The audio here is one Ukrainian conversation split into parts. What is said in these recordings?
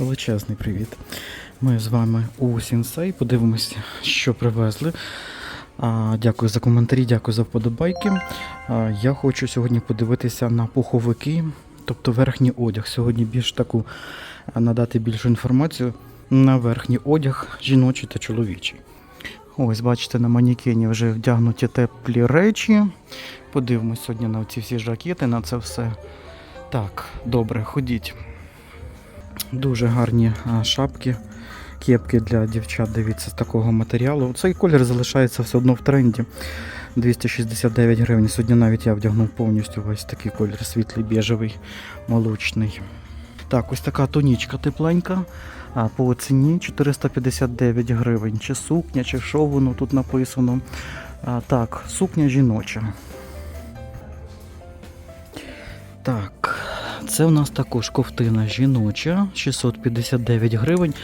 Величезний привіт. Ми з вами у Сінсей. Подивимося, що привезли. А, дякую за коментарі, дякую за вподобайки. А, я хочу сьогодні подивитися на пуховики, тобто верхній одяг. Сьогодні більш таку надати більшу інформацію на верхній одяг, жіночий та чоловічий. Ось, бачите, на манікені вже вдягнуті теплі речі. Подивимось сьогодні на ці всі жакети, на це все. Так, добре, ходіть. Дуже гарні шапки, кепки для дівчат, дивіться, з такого матеріалу. Цей колір залишається все одно в тренді. 269 гривень. Сьогодні навіть я вдягнув повністю весь такий колір світлий, біжевий, молочний. Так, ось така тонічка тепленька. А по ціні 459 гривень. Чи сукня, чи що воно тут написано. А, так, сукня жіноча. Так, це у нас також ковтина жіноча, 659 гривень.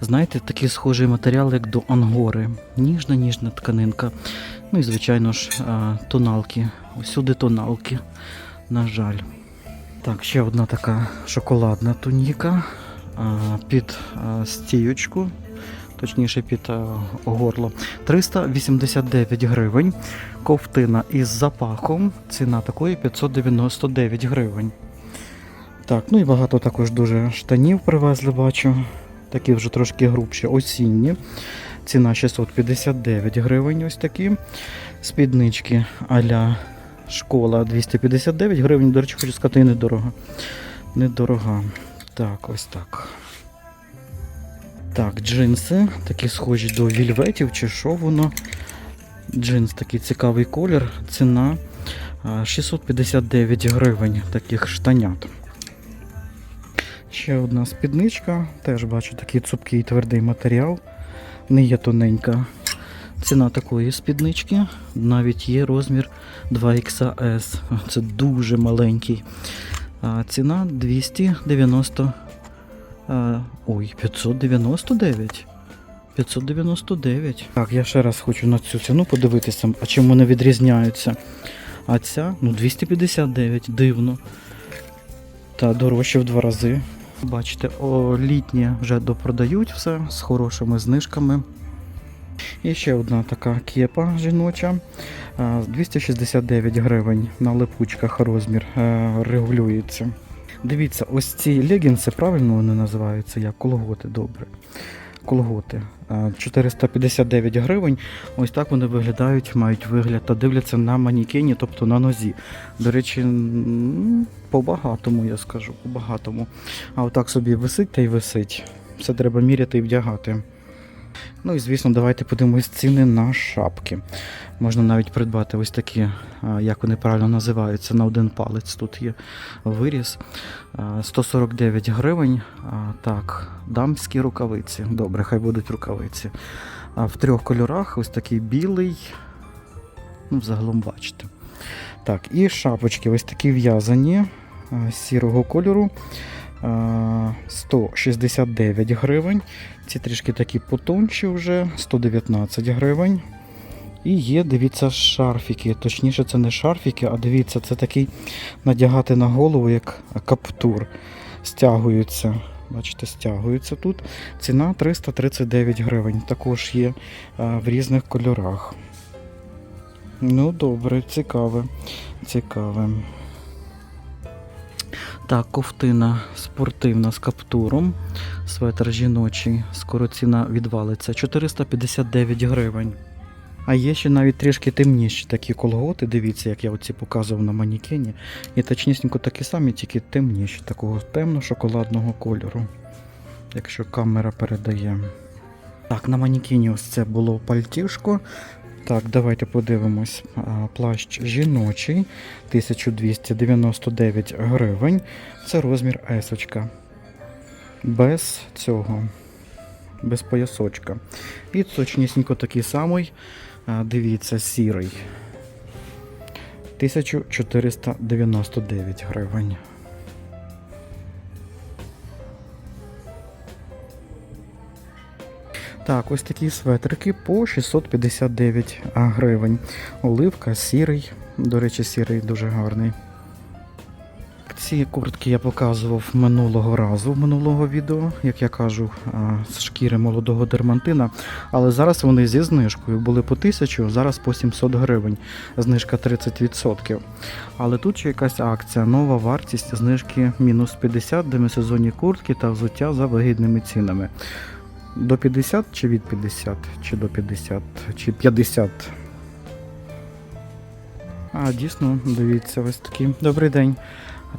Знаєте, такий схожий матеріал, як до ангори. Ніжна, ніжна тканинка. Ну і, звичайно ж, тоналки. Усюди тоналки. На жаль. Так, ще одна така шоколадна туніка під стіючку, точніше під горло. 389 гривень. Ковтина із запахом. Ціна такої 599 гривень. Так, ну і багато також дуже штанів привезли, бачу. Такі вже трошки грубші, осінні. Ціна 659 гривень. Ось такі. Спіднички а-ля школа 259 гривень. До речі, хочу сказати, і недорога. Недорога. Так, ось так. Так, джинси, такі схожі до вільветів, чи що воно. Джинс такий цікавий колір. Ціна 659 гривень таких штанят. Ще одна спідничка, теж бачу такий цупкий твердий матеріал. Не є тоненька. Ціна такої спіднички навіть є розмір 2XS. Це дуже маленький. Ціна 290. А, ой, 599. 599. Так, я ще раз хочу на цю ціну подивитися, а чим вони відрізняються. А ця, ну 259, дивно. Та дорожче в два рази. Бачите, о, літнє вже допродають все з хорошими знижками. І ще одна така кепа жіноча. 269 гривень на липучках розмір е, регулюється. Дивіться, ось ці легінси, правильно вони називаються, як колготи, добре. Колготи. 459 гривень. Ось так вони виглядають, мають вигляд та дивляться на манікені, тобто на нозі. До речі, по-багатому, я скажу, по-багатому. А отак собі висить та й висить. Все треба міряти і вдягати. Ну і звісно, давайте подивимось ціни на шапки. Можна навіть придбати ось такі, як вони правильно називаються, на один палець. Тут є виріз. А, 149 гривень. Так, дамські рукавиці. Добре, хай будуть рукавиці. В трьох кольорах ось такий білий. Ну, загалом бачите. Так, і шапочки ось такі в'язані сірого кольору. 169 гривень. Ці трішки такі потонші вже 119 гривень. І є, дивіться, шарфіки. Точніше, це не шарфіки, а дивіться, це такий надягати на голову, як каптур. Стягуються. Бачите, стягуються тут. Ціна 339 гривень. Також є а, в різних кольорах. Ну, добре, цікаве. Цікаве. Так, ковтина спортивна з каптуром. Светр жіночий. Скоро ціна відвалиться. 459 гривень. А є ще навіть трішки темніші такі колготи. Дивіться, як я оці показував на манікені. І точнісінько такі самі, тільки темніші, такого темно-шоколадного кольору. Якщо камера передає. Так, на манікені ось це було пальтішко. Так, давайте подивимось. Плащ жіночий 1299 гривень. Це розмір есочка. Без цього, без поясочка. І точнісінько такий самий. Дивіться, сірий. 1499 гривень. Так, ось такі светрики по 659 гривень. Оливка, сірий. До речі, сірий дуже гарний. Ці куртки я показував минулого разу, в минулого відео, як я кажу, з шкіри молодого дермантина. Але зараз вони зі знижкою були по 1000, зараз по 700 гривень. Знижка 30%. Але тут ще якась акція, нова вартість знижки мінус 50, демисезонні куртки та взуття за вигідними цінами. До 50 чи від 50, чи до 50, чи 50. А, дійсно, дивіться, ось такі. Добрий день.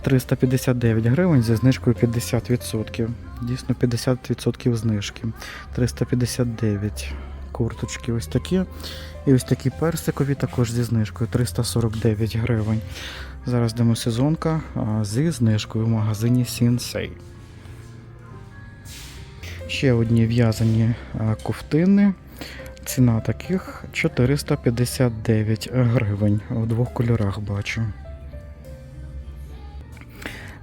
359 гривень зі знижкою 50%. Дійсно 50% знижки. 359 курточки ось такі. І ось такі персикові також зі знижкою 349 гривень. Зараз демосезонка а, зі знижкою в магазині Sensei. Ще одні в'язані ковтини. Ціна таких 459 гривень. У двох кольорах бачу.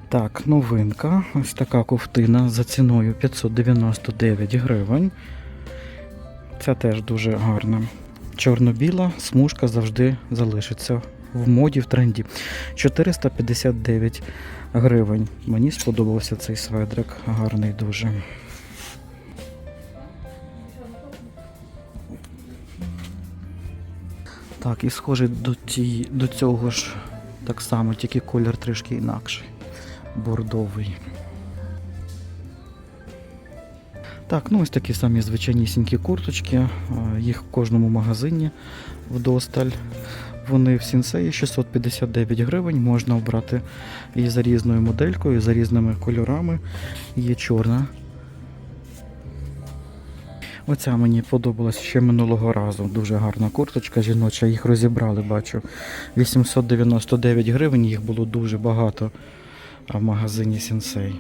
Так, новинка. Ось така ковтина за ціною 599 гривень. Ця теж дуже гарна. Чорно-біла смужка завжди залишиться в моді, в тренді. 459 гривень. Мені сподобався цей сведрик. Гарний дуже. Так, і схожий до, ті, до цього ж так само, тільки колір трішки інакший. Бордовий. Так, ну ось такі самі звичайнісінькі курточки. Їх в кожному магазині вдосталь. Вони в сінсеї 659 гривень. Можна обрати і за різною моделькою, і за різними кольорами. Є чорна. Оця мені подобалась ще минулого разу. Дуже гарна курточка жіноча. Їх розібрали, бачу. 899 гривень, їх було дуже багато в магазині Сінсей.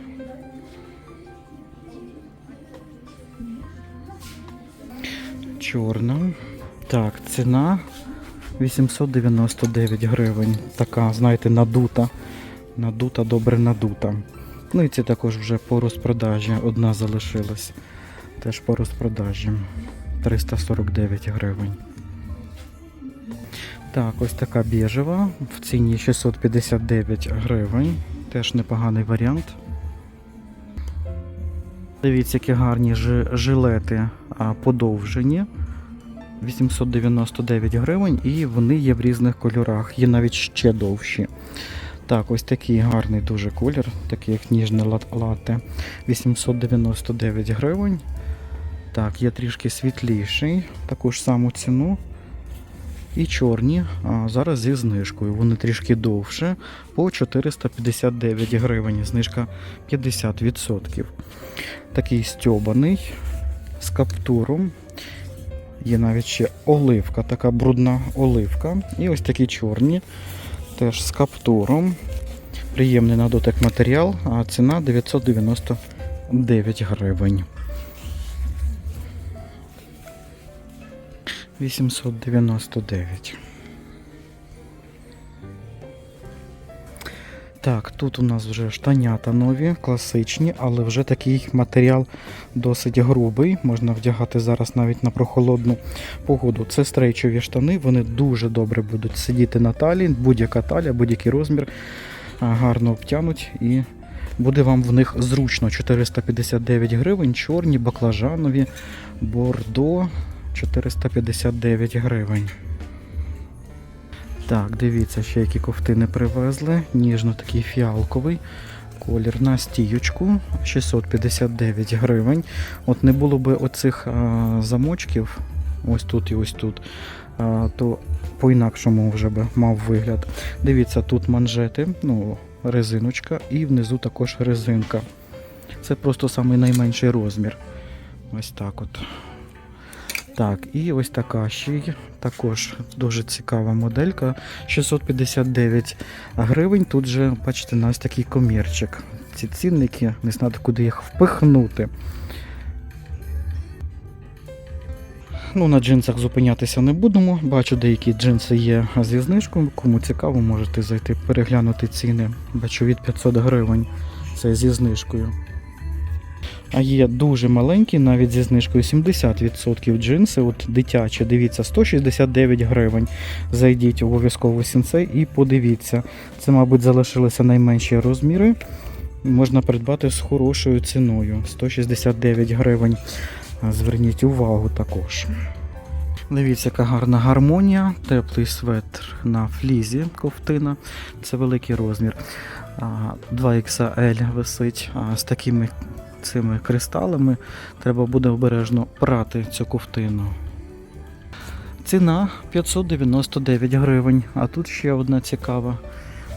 Чорна. Так, ціна 899 гривень. Така, знаєте, надута. Надута, добре надута. Ну і ці також вже по розпродажі. Одна залишилась. Теж по розпродажі. 349 гривень. Так, ось така біжева. В ціні 659 гривень. Теж непоганий варіант. Дивіться, які гарні жилети подовжені. 899 гривень, і вони є в різних кольорах, є навіть ще довші. Так, ось такий гарний дуже колір, такий як ніжне лат- латте. 899 гривень. Так, є трішки світліший, таку ж саму ціну. І чорні, а зараз зі знижкою. Вони трішки довше, по 459 гривень. Знижка 50%. Такий стьобаний з каптуром. Є навіть ще оливка, така брудна оливка. І ось такі чорні, теж з каптуром. Приємний на дотик матеріал, а ціна 999 гривень. 899. Так, тут у нас вже штанята нові, класичні, але вже такий матеріал досить грубий. Можна вдягати зараз навіть на прохолодну погоду. Це стрейчові штани, вони дуже добре будуть сидіти на талії, будь-яка талія, будь-який розмір, гарно обтянуть і буде вам в них зручно. 459 гривень, чорні, баклажанові, бордо 459 гривень. Так, дивіться, ще які ковтини привезли. Ніжно такий фіалковий. Колір на стіючку 659 гривень. От не було би оцих а, замочків, ось тут і ось тут, а, то по-інакшому вже би мав вигляд. Дивіться, тут манжети, ну, резиночка, і внизу також резинка. Це просто найменший розмір. Ось так от. Так, і ось така ще є. Також дуже цікава моделька. 659 гривень. Тут же, бачите, на ось такий комірчик. Ці цінники, не знаю, куди їх впихнути. Ну, на джинсах зупинятися не будемо. Бачу, деякі джинси є зі знижкою. Кому цікаво, можете зайти переглянути ціни. Бачу від 500 гривень. Це зі знижкою. А є дуже маленькі, навіть зі знижкою 70% джинси. От дитячі, дивіться, 169 гривень. Зайдіть обов'язково сінцей і подивіться. Це, мабуть, залишилися найменші розміри. Можна придбати з хорошою ціною 169 гривень. Зверніть увагу також. Дивіться, яка гарна гармонія, теплий светр на флізі ковтина. Це великий розмір. 2XL висить з такими цими кристалами. Треба буде обережно прати цю ковтину. Ціна 599 гривень. А тут ще одна цікава.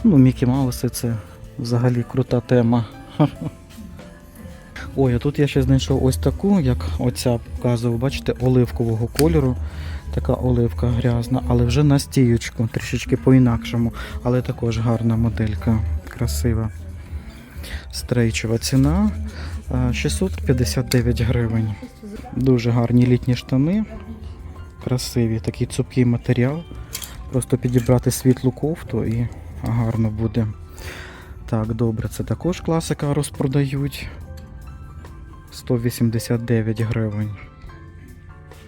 Ну, Мікі Мауси це взагалі крута тема. Ой, а тут я ще знайшов ось таку, як оця показував, бачите, оливкового кольору. Така оливка грязна, але вже на стіючку, трішечки по-інакшому, але також гарна моделька, красива. Стрейчова ціна 659 гривень. Дуже гарні літні штани, красиві, такий цупкий матеріал. Просто підібрати світлу кофту і гарно буде. Так, добре, це також класика розпродають. 189 гривень.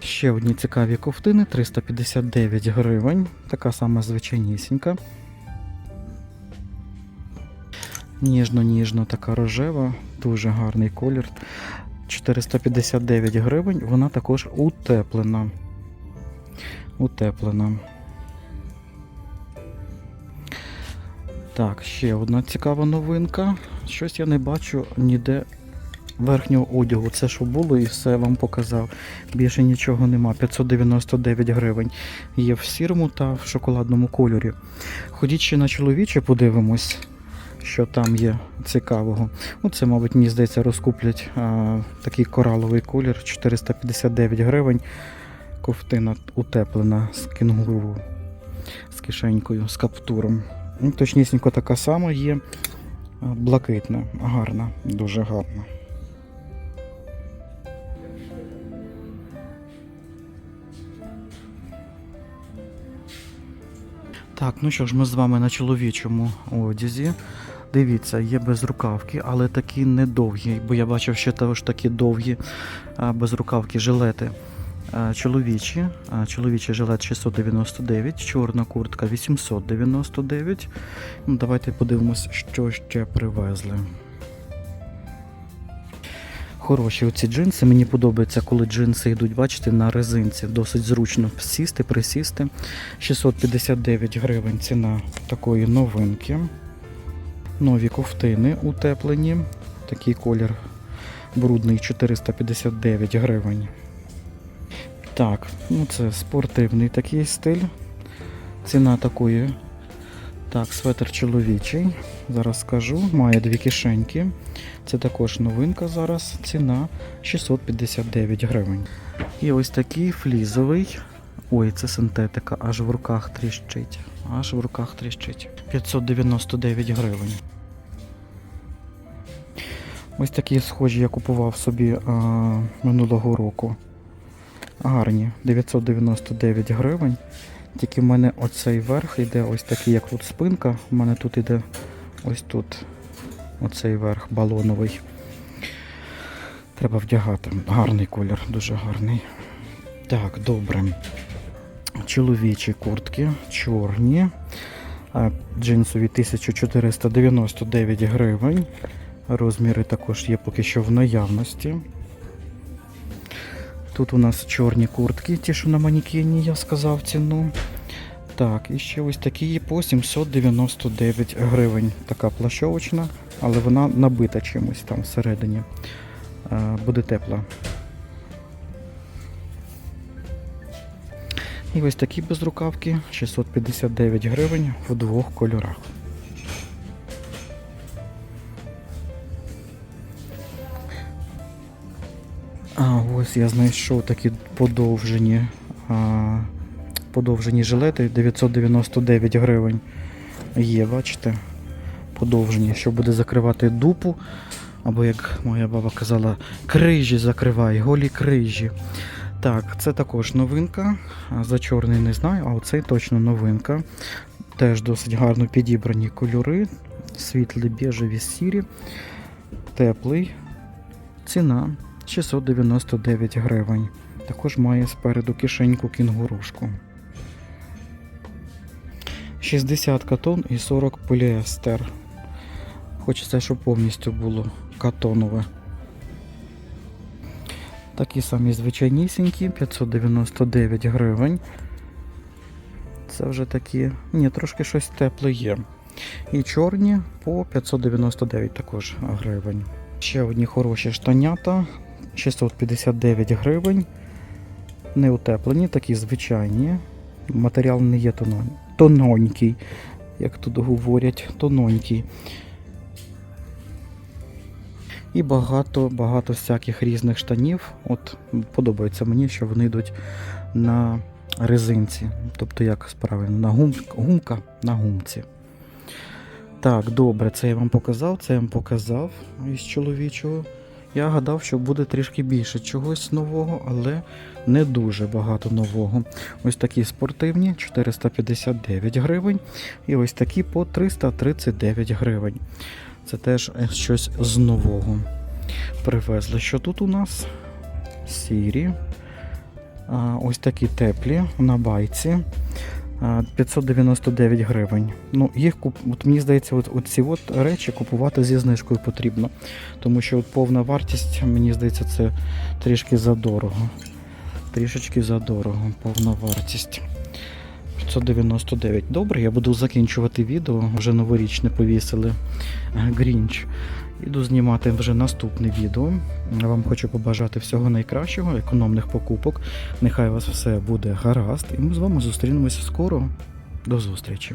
Ще одні цікаві ковтини 359 гривень. Така сама звичайнісінька. Ніжно-ніжно така рожева, дуже гарний колір. 459 гривень. Вона також утеплена. Утеплена. Так, ще одна цікава новинка. Щось я не бачу ніде верхнього одягу. Це що було і все вам показав. Більше нічого нема. 599 гривень. Є в сірому та в шоколадному кольорі. Ходіть ще на чоловіче, подивимось, що там є цікавого. Це, мабуть, мені здається, розкуплять а, такий кораловий колір 459 гривень. Ковтина утеплена з кінгуру, з кишенькою, з каптуром. Ну, точнісінько така сама є. Блакитна, гарна, дуже гарна. Так, ну що ж, ми з вами на чоловічому одязі. Дивіться, є безрукавки, але такі недовгі, бо я бачив ще також такі довгі безрукавки жилети. Чоловічі, чоловічий жилет 699, чорна куртка 899. Ну, давайте подивимось, що ще привезли. Хороші оці джинси. Мені подобається, коли джинси йдуть, бачите, на резинці. Досить зручно сісти, присісти. 659 гривень ціна такої новинки. Нові ковтини утеплені. Такий колір брудний 459 гривень. Так, ну це спортивний такий стиль. Ціна такої. Так, светр чоловічий. Зараз скажу. Має дві кишеньки. Це також новинка зараз. Ціна 659 гривень. І ось такий флізовий. Ой, це синтетика, аж в руках тріщить. Аж в руках тріщить. 599 гривень. Ось такі схожі я купував собі а, минулого року. Гарні, 999 гривень. Тільки в мене оцей верх йде ось такий, як тут спинка. У мене тут іде ось тут оцей верх балоновий. Треба вдягати. Гарний колір, дуже гарний. Так, добре. Чоловічі куртки, чорні. Джинсові 1499 гривень. Розміри також є поки що в наявності. Тут у нас чорні куртки, ті, що на манікені, я сказав ціну. Так, і ще ось такі є по 799 гривень. Така плащовочна, але вона набита чимось там всередині. Е, Буде тепла. І ось такі безрукавки 659 гривень в двох кольорах. А ось я знайшов такі подовжені, а, подовжені жилети 999 гривень. Є, бачите? Подовжені, що буде закривати дупу. Або, як моя баба казала, крижі закривай, голі крижі. Так, це також новинка. За чорний не знаю, а оцей точно новинка. Теж досить гарно підібрані кольори. Світлі, біжеві, сірі, теплий. Ціна 699 гривень. Також має спереду кишеньку кінгурушку. 60 катон і 40 поліестер. Хочеться, щоб повністю було катонове. Такі самі звичайнісінькі, 599 гривень. Це вже такі. Ні, трошки щось тепле є. І чорні по 599 також гривень. Ще одні хороші штанята 659 гривень. Не утеплені, такі звичайні. Матеріал не є тоненький, як тут говорять, тоненький. І багато, багато всяких різних штанів. От подобається мені, що вони йдуть на резинці. Тобто, як правильно, на гум, гумка на гумці. Так, добре, це я вам показав, це я вам показав із чоловічого. Я гадав, що буде трішки більше чогось нового, але не дуже багато нового. Ось такі спортивні 459 гривень. І ось такі по 339 гривень. Це теж щось з нового. Привезли. Що тут у нас? Сірі. Ось такі теплі на байці. 599 гривень. Ну, їх куп... от мені здається, от, от ці от речі купувати зі знижкою потрібно. Тому що от повна вартість, мені здається, це трішки задорого. Трішечки задорого, повна вартість. 599. Добре, я буду закінчувати відео. Вже новорічне повісили Грінч. Іду знімати вже наступне відео. Вам хочу побажати всього найкращого, економних покупок. Нехай у вас все буде гаразд. І ми з вами зустрінемося скоро. До зустрічі!